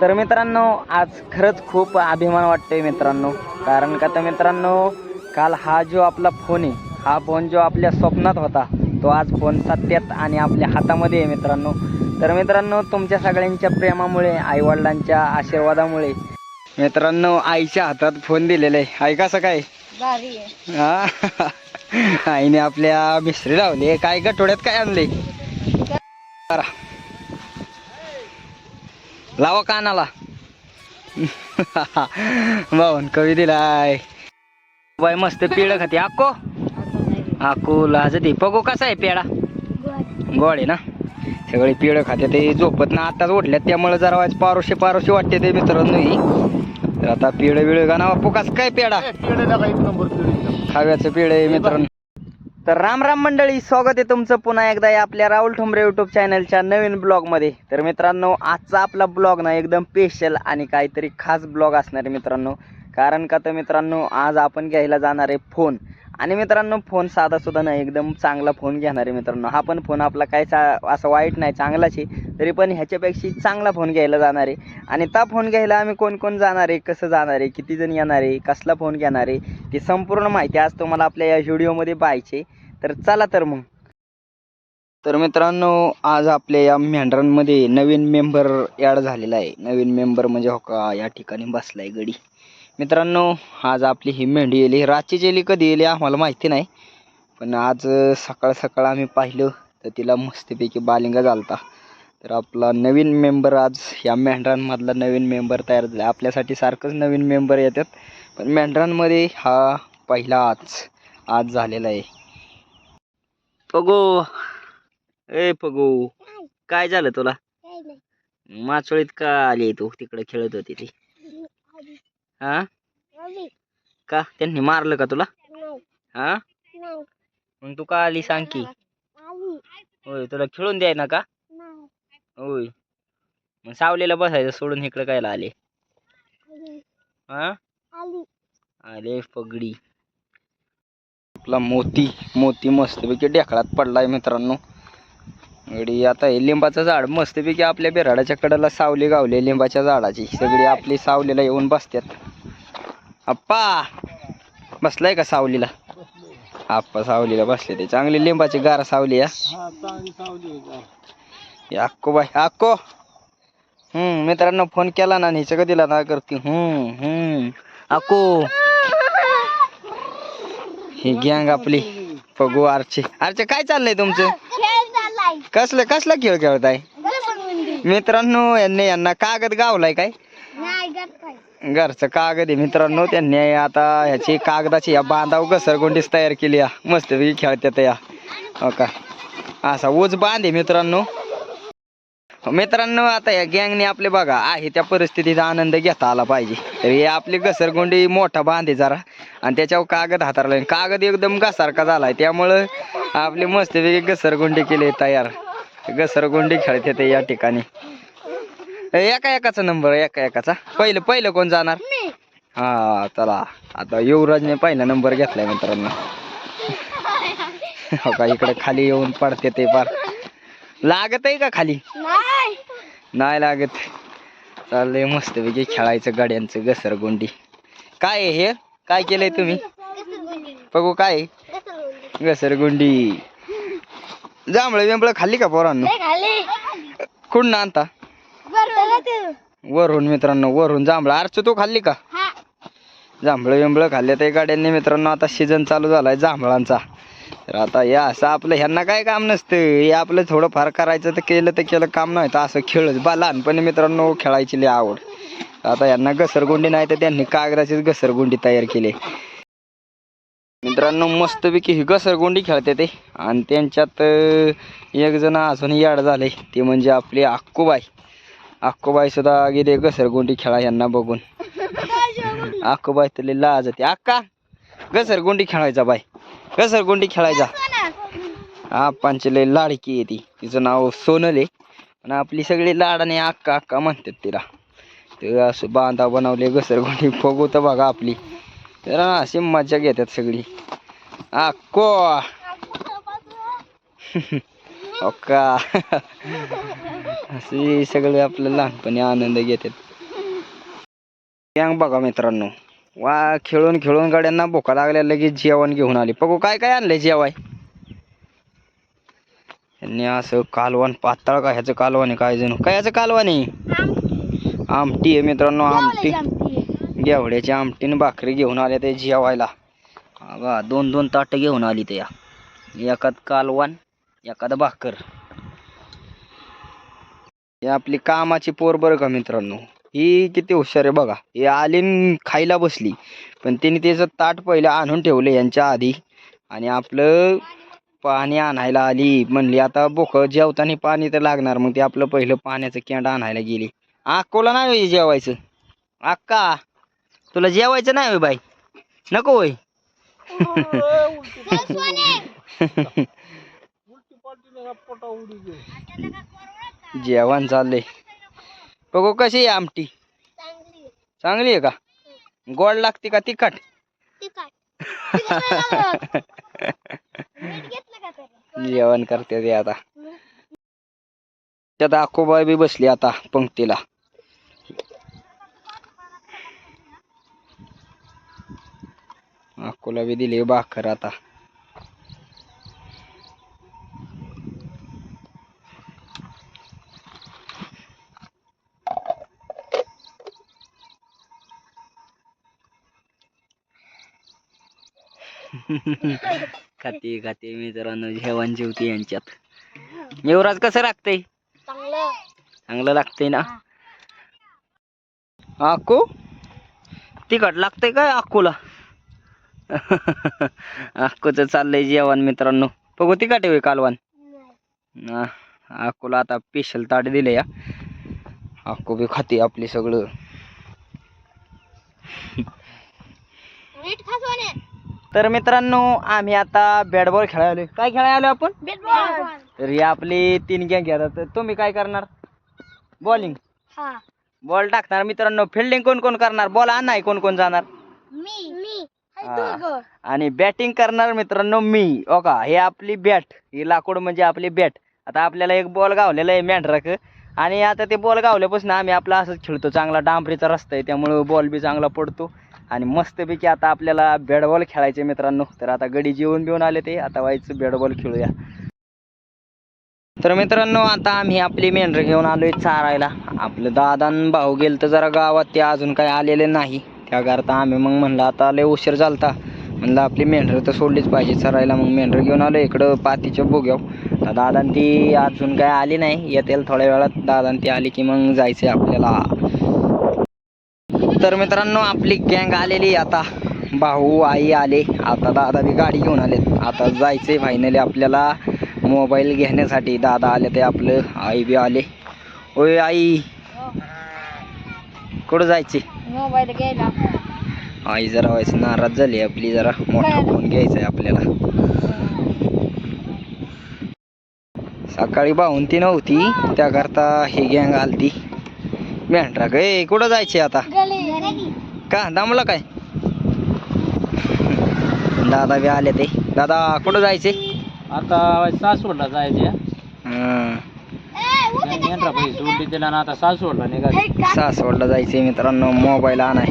तर मित्रांनो आज खरंच खूप अभिमान वाटतोय मित्रांनो. कारण का तर मित्रांनो काल हा जो आपला फोन आहे हा फोन जो आपल्या स्वप्नात होता तो आज फोन सत्यात आणि आपल्या हातामध्ये आहे मित्रांनो. तर मित्रांनो तुमच्या सगळ्यांच्या प्रेमामुळे आईवडिलांच्या आशीर्वादामुळे मित्रांनो आईच्या हातात फोन दिलेला आहे. आई कसं काय? हा? आईने आपल्या मिस्त्री लावली. काय गठोड्यात काय आणले. लावा कानाला. भाऊन कवी दिलाय. बाय मस्त पेड खाते. आको आको लाजते बघू कसा आहे पेडा आहे ना? सगळे पेड खाते ते झोपत ना. आताच उठल्यात. त्यामुळे जरा वाज पारोशे पारोशे वाटते ते मित्रांनो ही. तर आता पेड बिळ गाणं बापू कसं काय पेडा खाव्याचं पेड आहे मित्रांनो. तर राम राम मंडळी स्वागत आहे तुमचं पुन्हा एकदा या आपल्या राहुल ठोंबरे युट्यूब चॅनलच्या नवीन ब्लॉगमध्ये तर मित्रांनो आजचा आपला ब्लॉग ना एकदम स्पेशल आणि काहीतरी खास ब्लॉग असणार आहे मित्रांनो. कारण का तर मित्रांनो आज आपण घ्यायला जाणार आहे फोन आणि मित्रांनो फोन साधा सुद्धा नाही एकदम चांगला फोन घेणार आहे मित्रांनो. हा पण फोन आपला काय चा असं वाईट नाही चांगलाच आहे. तरी पण ह्याच्यापेक्षा चांगला फोन घ्यायला जाणार आहे. आणि त्या फोन घ्यायला आम्ही कोण कोण जाणार आहे कसं जाणार आहे किती जण येणार आहे कसला फोन घेणार आहे ती संपूर्ण माहिती आज तुम्हाला आपल्या या व्हिडिओमध्ये पाहायची तर चला तर मग. तर मित्रांनो आज आपल्या या मेंढरांमध्ये नवीन मेंबर ॲड झालेला आहे. नवीन मेंबर म्हणजे हो का या ठिकाणी बसलाय गडी. मित्रांनो आज आपली ही मेंढी येली रातची जेली कधी येली आम्हाला माहिती नाही. पण आज सकाळ सकाळ आम्ही पाहिलं तर तिला मस्तपैकी बालिंगा झालता. तर आपला नवीन मेंबर आज या मेंढरांमधला नवीन मेंबर तयार झाला. आपल्यासाठी सारखंच नवीन मेंबर येतात. पण मेंढरांमध्ये हा पहिला आज आज झालेला आहे. पगो. ए पगो. काय झालं तुला? माचोळीत का आली तू? तिकडे खेळत होती ती. हा? का? त्यांनी मारलं का तुला? हा? मग तू का आली सांग की होय तुला खेळून द्याय ना का होय. मग सावलीला बसायचं सोडून इकडे कायला आले? हा? आले पगडी. आपला मोती मोती मस्तपैकी ढेकळात पडलाय मित्रांनो. गडी आता हे लिंबाचं झाड मस्तपैकी आपल्या बेराडाच्या कडेला सावली गावली लिंबाच्या झाडाची. सगळी आपली सावलीला येऊन बसतात आप्पा बसलाय का सावलीला? आप्पा सावलीला बसले ते. चांगली लिंबाची गार सावली या. अक्को बाय अक्को! हम्म मित्रांनो फोन केला ना हिचं कधीला ना करते? हम्म हम्म. अक्को! ही गँग आपली. पगू आरचे. आरचे काय चाललंय तुमचं? कसलं कसला खेळ खेळताय मित्रांनो यांनी यांना कागद गावलाय काय? घरचं कागद आहे. मित्रांनो त्यांनी आता ह्याची कागदाची या बांधाव घसरगुंडीच तयार केली या. मस्तपैकी खेळतात या. हो का? असा ऊज बांध आहे मित्रांनो. मित्रांनो आता या गँगने आपले बघा आहे त्या परिस्थितीचा आनंद घेता आला पाहिजे. तर हे आपली घसरगुंडी मोठा बांध आहे जरा आणि त्याच्यावर कागद हातारला. कागद एकदम घसारखा झालाय त्यामुळं आपली मस्तपैकी घसरगुंडी केली तयार. घसरगुंडी खेळते ते या ठिकाणी. एका एकाचा नंबर एका एकाचा. पहिलं पहिलं कोण जाणार? हा चला. आता युवराजने पहिला नंबर घेतलाय मित्रांनो. हो का इकडे खाली येऊन पडते ते पार. लागत आहे का खाली? नाही. लागत. चाललंय मस्तपैकी खेळायचं गाड्यांचं घसरगुंडी. काय आहे हे? काय केलंय तुम्ही? बघू काय? घसरगुंडी. जांभळं बिंबळं खाल्ली का पोरांनो? कुठं आणता? वरून. मित्रांनो वरून. जांभळं अर्च तू खाल्ली का? जांभळं बिंबळं खाल्ले ते गाड्यांनी मित्रांनो आता सीझन चालू झालाय जांभळांचा. तर आता या असं आपलं ह्यांना काय काम नसतं. हे आपलं थोडं फार करायचं तर केलं तर केलं काम नाही तर असं खेळच. बा लहानपणी मित्रांनो खेळायची लई आवड. आता यांना घसरगुंडी नाही तर त्यांनी कागदाचीच घसरगुंडी तयार केली. मित्रांनो मस्तपैकी ही घसरगुंडी खेळते ते. आणि त्यांच्यात एक जण अजून याड झाले. ते म्हणजे आपली आक्कूबाई. आक्कूबाई सुद्धा गेले घसरगुंडी खेळा यांना बघून. आक्कूबाई तर लाज ते अक्का घसरगुंडी खेळायचा बाई. कसर घसरगुंडी खेळायचा? आप्पांची लय लाडकी आहे ती. तिचं नाव सोनल आहे. पण आपली सगळी लाडाने अक्का अक्का म्हणतात तिला. ते असं बांधा बनवले घसरगुंडी बघू तर बघा आपली. तर अशी मजा घेतात सगळी. अक्को! अक्का! असे सगळे आपलं लहानपणी आनंद घेतात. गँग बघा मित्रांनो. वा खेळून खेळून गाड्यांना भुका लागल्या लगेच जेवण घेऊन आली. बघू काय काय आणलंय जेवाय? यांनी असं कालवण पातळ का ह्याचं कालवण आहे काय जणू? काय ह्याचं कालवण आहे? आमटी आहे मित्रांनो आमटी. गेवड्याची आमटीनं भाकरी घेऊन आल्या ते जेवायला. बा दोन दोन ताटं घेऊन आली ते या एकात कालवण एखाद भाकर. हे आपली कामाची पोर बरं का मित्रांनो? ही किती हुशार आहे बघा. हे आली न खायला बसली. पण तिने त्याचं ताट पहिलं आणून ठेवलं यांच्या आधी. आणि आपलं पाणी आणायला आली. म्हणली आता बोक जेवताना पाणी तर लागणार. मग ते आपलं पहिलं पाण्याचं कॅन्ड आणायला गेली. अक्कोला नाही जेवायचं? अक्का तुला जेवायचं नाही होय बाई. नको होय. जेवण चाललंय. बघू कशी आहे आमटी. चांगली आहे. का? गोड लागते का तिखट? जेवण करते ते आता. त्यात अक्कोबाई बी बसली आता पंक्तीला. अक्कोला बी दिली भाकर आता. खाते खाते मित्रांनो जेवण जेवते यांच्यात. युवराज कसं लागतंय चांगलं. लागतंय ना? अक्कू तिखट लागतंय काय अक्कूला अक्कूचं चाललंय जेवण मित्रांनो. बघू तिखट आहे हा, अक्कूला आता स्पेशल ताट दिले या अक्कू बी खाते आपली सगळं. तर मित्रांनो आम्ही आता बॅट बॉल खेळायला आलोय. काय खेळायला आलो आपण? तर ही आपली तीन गँग घेतात तर तुम्ही काय करणार? बॉलिंग बॉल टाकणार. मित्रांनो फिल्डिंग कोण कोण करणार? बॉल नाही कोण कोण जाणार? हा. आणि बॅटिंग करणार मित्रांनो मी. ओ का? हे आपली बॅट ही लाकूड म्हणजे आपली बॅट आता आपल्याला एक बॉल गावलेला आहे मेंढराक आणि आता ते बॉल गावल्यापासून आम्ही आपला असंच खेळतो. चांगला डांबरीचा रस्ता आहे त्यामुळं बॉल बी चांगला पडतो. आणि मस्तपैकी आता आपल्याला बॅट बॉल खेळायचे मित्रांनो. तर आता गडी जेवून बिवून आले ते. आता व्हायचं बॅट बॉल खेळूया. तर मित्रांनो आता आम्ही आपली मेंढर घेऊन आलोय चारायला. आपलं दादा भाऊ गेल तर जरा गावात. ते अजून काही आलेले नाही. त्याकरता आम्ही मग म्हणलं आता लय उशीर झालता. म्हणलं आपली मेंढरं तर सोडलीच पाहिजे चरायला. मग मेंढरं घेऊन आलो इकडं पातीच्या बोग्याव तर दादान ती अजून काय आली नाही. येतील थोड्या वेळात दादान ती आली की मग जायचं आपल्याला. तर मित्रांनो आपली गँग आलेली आता. भाऊ आई आले. आता दादा बी गाडी घेऊन आलेत. आता जायचंय फायनली आपल्याला मोबाईल घेण्यासाठी. दादा आले ते आपलं. आई बी आले. ओय आई कुठं जायचे? मोबाईल घ्यायला. आई जरा व्हायचं नाराज झाली आपली. जरा मोठा फोन घ्यायचा आहे आपल्याला. सकाळी बाहून ती नव्हती. त्याकरता ही गँग आलती. मेंढरा गे. कुठं जायचे आता? का? दमला काय? दादा बी आले ते. दादा कुठं जायचे आता सासवडला जायचे हं, मेंढरा पैसे सोडली दिला ना आता सासवडला निघाले. सासवडला जायचे मित्रांनो मोबाईल आणाय.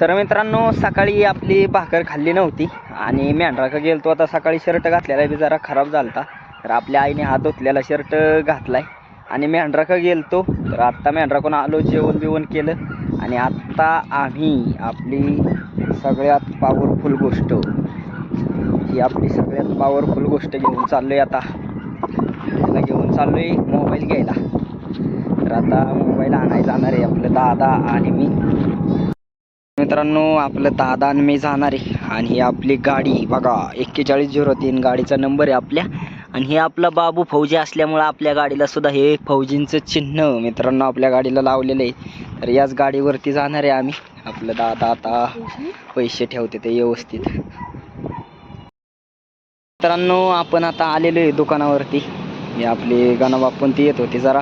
तर मित्रांनो सकाळी आपली भाकर खाल्ली नव्हती आणि मेंढराकडे गेलतो. आता सकाळी शर्ट घातलेला बी जरा खराब झालता. तर आपल्या आईने हात धुतलेला शर्ट घातलाय. आणि मेंढराकडे गेलतो. तर आत्ता मेंढ्राकून आलो जेवण बिवण केलं. आणि आत्ता आम्ही आपली सगळ्यात पॉवरफुल गोष्ट ही आपली सगळ्यात पॉवरफुल गोष्ट घेऊन चाललो आहे आता. त्याला घेऊन आहे मोबाईल घ्यायला. तर आता मोबाईल आणायला जाणार आहे आपलं दादा आणि मी. मित्रांनो आपलं दादा आणि मी जाणार आहे. आणि ही आपली गाडी बघा एक्केचाळीस झिरो तीन गाडीचा नंबर आहे आपल्या. आणि हे आपला बाबू फौजी असल्यामुळं आपल्या गाडीला सुद्धा हे फौजींचं चिन्ह मित्रांनो आपल्या गाडीला लावलेलं आहे. तर याच गाडीवरती जाणार आहे आम्ही. आपलं दादा आता पैसे ठेवते ते व्यवस्थित. मित्रांनो आपण आता आलेलो आहे दुकानावरती. हे आपली पण ते येत होती जरा.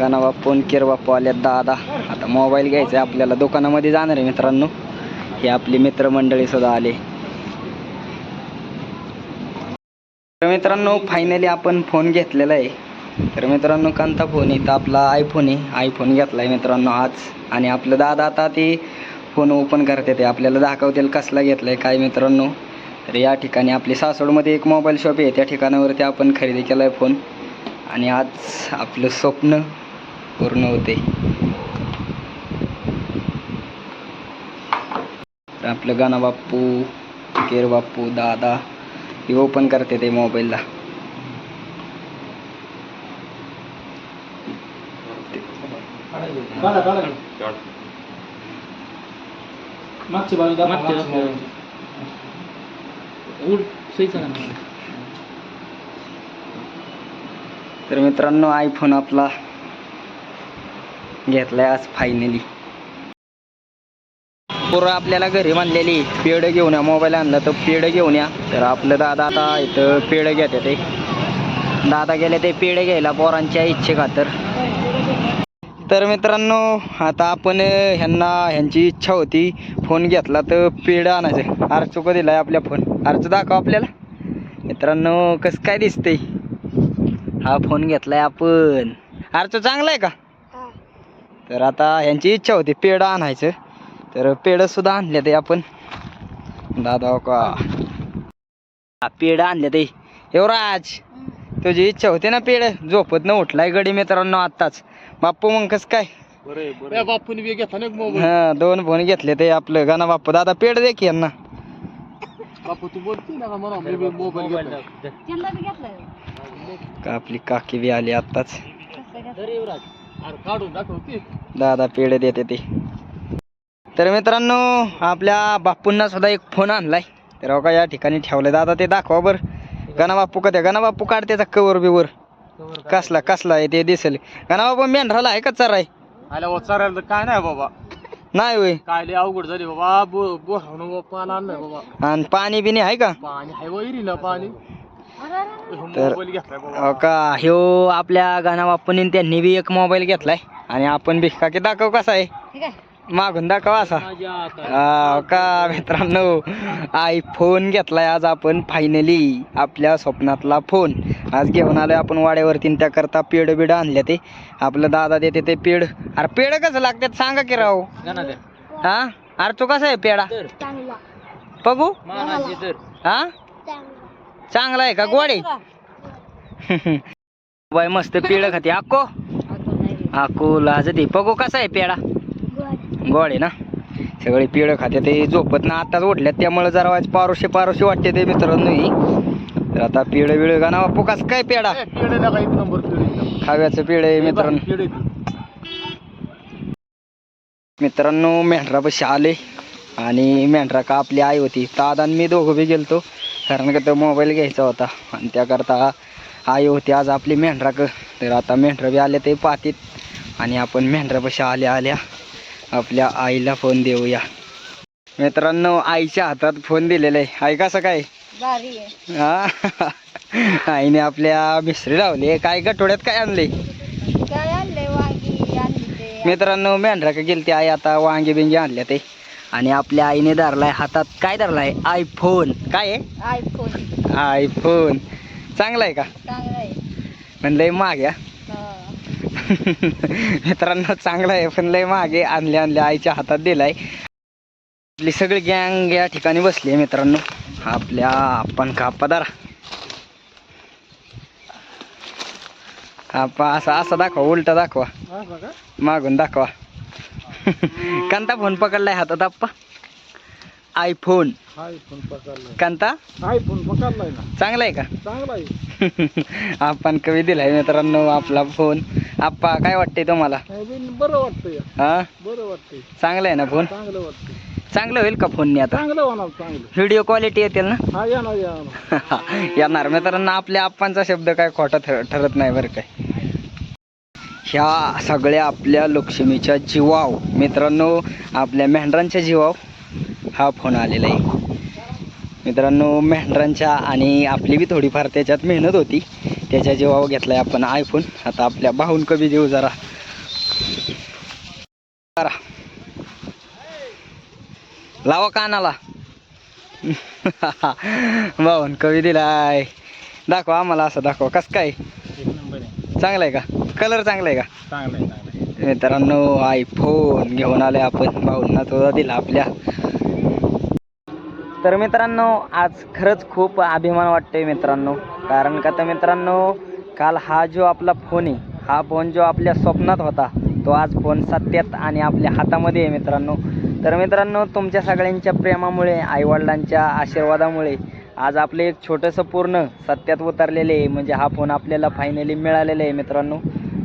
गणाबापून किरबापू आल्यात दादा. आता मोबाईल घ्यायचा आहे आपल्याला. दुकानामध्ये जाणार आहे मित्रांनो. हे आपली मित्रमंडळी सुद्धा आले. तर मित्रांनो फायनली आपण फोन घेतलेला आहे. तर मित्रांनो कांता फोन इथं आपला आयफोन आहे. आयफोन घेतला आहे मित्रांनो आज. आणि आपलं दादा आता ते फोन ओपन करते ते. आपल्याला दाखवतील कसला घेतला आहे काय मित्रांनो. तर या ठिकाणी आपली सासवडमध्ये एक मोबाईल शॉप आहे. त्या ठिकाणावरती आपण खरेदी केला आहे फोन आणि आज आपलं स्वप्न पूर्ण होते तर आपलं गाणा बाप्पू केर बाप्पू दादा. हे ओपन करते ते मोबाईलला. उड ना. तर मित्रांनो आयफोन आपला घेतलाय आज फायनली पोरं आपल्याला घरी बांधलेली पेड घेऊन या मोबाईल आणला तर पेड घेऊन या. तर आपलं दादा आता इथं पेड घेते ते. दादा गेले ते पेड घ्यायला पोरांच्या इच्छे खातर तर मित्रांनो आता आपण ह्यांना ह्यांची इच्छा होती फोन घेतला तर पेड आणायचं. आरचू का दिलाय आपल्या फोन. आरचू दाखव आपल्याला. मित्रांनो कसं काय दिसतंय? हा फोन घेतलाय आपण. अरे तो चांगला आहे का तर आता ह्यांची इच्छा होती पेढं आणायचं. तर पेढं सुद्धा आणले ते आपण. दादा हो का? पेढं आणले ते युवराज तुझी इच्छा होती ना पेढ? झोपत न उठलाय गडी मित्रांनो आत्ताच. बाप्पू मग कस काय? बापूने हा दोन फोन घेतले ते आपलं. गाणं बाप्पू दादा पेढ दे की यांना. बापू तू बोलते ना मला? मी बी मोबाईल घेतला. का आपली काकी बी आली आत्ताच? अरे काढून दाखवते दादा पेढे देते ते. तर मित्रांनो आपल्या बापूंना सुद्धा एक फोन आणलाय. तर हो का या ठिकाणी ठेवलाय. दादा ते दाखवा बर. गणा बापू का गणा बापू काढ त्याचा कवर बिवर कसला कसला आहे ते दिसेल. गणा बापू मेंढराला आहे का चर आहे आल्या वचारायला तर काय नाही बाबा. नाही होय. काय लय अवघड झाली बाबा. बो आणलंय बाबा आणि पाणी बिणी आहे का? पाणी हाय पाणी. तर- मोबाईल घेतलाय बाबा. हो का ह्यो आपल्या गाणा बापूंनी त्यांनी बी एक मोबाईल घेतलाय. आणि आपण बी. का की दाखव कसा आहे. मागून दाखव असा. हा का मित्रांनो? आयफोन घेतलाय आज आपण फायनली आपल्या स्वप्नातला फोन आज घेऊन आलोय आपण वाड्यावरती त्याकरता पेड बिड आणले ते. आपलं दादा देते ते पेड अरे पेड कसं लागतात सांगा की राव. दे. हा? अरे तू कसं आहे पेडा बघू. हा? चांगला. आहे का? गोडे. बाय मस्त पेड खाते. आको. आको लाजते. बघू कसा आहे पेडा गोड आहे ना? सगळे पिळं खाते ते झोपत ना आताच उठल्यात त्यामुळे जरा वाज पारोशे पारोशे वाटते ते मित्रांनो ही. तर आता पिळं बिळं का ना बापू कस काय पेडा खाव्याचं पिळ आहे मित्रांनो. मित्रांनो मेंढरापाशी आले. आणि मेंढरा का आपली आई होती. दादा आणि मी दोघं बी गेलतो. कारण का तो मोबाईल घ्यायचा होता. आणि त्याकरता आई होती आज आपली मेंढराक. तर आता मेंढरं बी आले ते पातीत. आणि आपण मेंढरापाशी आल्या आल्या. आपल्या आईला फोन देऊया. मित्रांनो आईच्या हातात फोन दिलेला आहे. आई कसं काय? हा? आईने आपल्या मिसरी लावली. काय गटोड्यात काय आणले? मित्रांनो मेंढरा का गेली ती आई आता वांगे बिंगे आणल्या ते. आणि आपल्या आईने धरलाय हातात. काय धरलाय? आयफोन काय आहे? आयफोन आयफोन चांगला आहे का? चांगला आहे. पण लय मागे हा. हा. मित्रांनो चांगला आहे पण लय मागे आणले आणले आईच्या हातात दिलाय. आपली सगळी गँग या ठिकाणी बसली आहे मित्रांनो. आपल्या आपण का पदारा? आपा असा असा दाखवा उलटा दाखवा. मागून दाखवा. कांता फोन पकडलाय हातात आप्पा. आयफोन कांता? आयफोन पकडलाय ना. चांगला आहे का? चांगला आहे आपण कवी दिलाय मित्रांनो आपला फोन आप्पा काय वाटतंय तुम्हाला? बरं वाटतंय. हा? बरं वाटतंय. चांगलं आहे ना फोन? चांगलं वाटतंय. चांगलं होईल का फोनने आता? चांगलं होणार चांगलं. व्हिडिओ क्वालिटी येतील ना? हा येणार मित्रांनो आपल्या आप्पांचा शब्द काय खोटा ठर ठरत नाही बरं काय ह्या सगळ्या आपल्या लक्ष्मीच्या जीवाव मित्रांनो आपल्या मेंढरांच्या जीवाव हा फोन आलेला आहे. मित्रांनो मेंढरांच्या आणि आपली बी थोडीफार त्याच्यात मेहनत होती. त्याच्या जीवावर घेतलाय आपण आयफोन आता आपल्या भाऊन कवी देऊ जरा. लावा कानाला. भाऊन कवी दिलाय. दाखवा आम्हाला असं दाखवा. कस काय? चांगला आहे. का? कलर चांगला आहे का. मित्रांनो आयफोन घेऊन आले आपण. भाऊंना तो दिला आपल्या. तर मित्रांनो आज खरंच खूप अभिमान वाटतोय मित्रांनो. कारण का तर मित्रांनो काल हा जो आपला फोन आहे हा फोन जो आपल्या स्वप्नात होता तो आज फोन सत्यात आणि आपल्या हातामध्ये आहे मित्रांनो. तर मित्रांनो तुमच्या सगळ्यांच्या प्रेमामुळे आईवडिलांच्या आशीर्वादामुळे आज आपलं एक छोटंसं पूर्ण सत्यात उतरलेले आहे. म्हणजे हा फोन आपल्याला फायनली मिळालेला आहे मित्रांनो.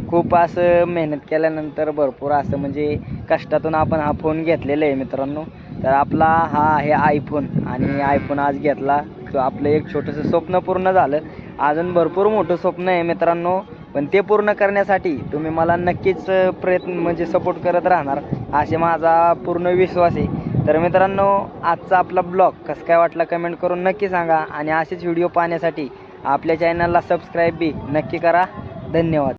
खूप असं मेहनत केल्यानंतर भरपूर असं म्हणजे कष्टातून आपण हा फोन घेतलेला आहे मित्रांनो. तर आपला हा आहे आयफोन आणि आयफोन आज घेतला. तो आपलं एक छोटंसं स्वप्न पूर्ण झालं. अजून भरपूर मोठं स्वप्न आहे मित्रांनो पण ते पूर्ण करण्यासाठी तुम्ही मला नक्कीच प्रयत्न म्हणजे सपोर्ट करत राहणार असे माझा पूर्ण विश्वास आहे. तर मित्रांनो आजचा आपला ब्लॉग कसं काय वाटला कमेंट करून नक्की सांगा आणि असेच व्हिडिओ पाहण्यासाठी आपल्या चॅनलला सबस्क्राईब बी नक्की करा. धन्यवाद.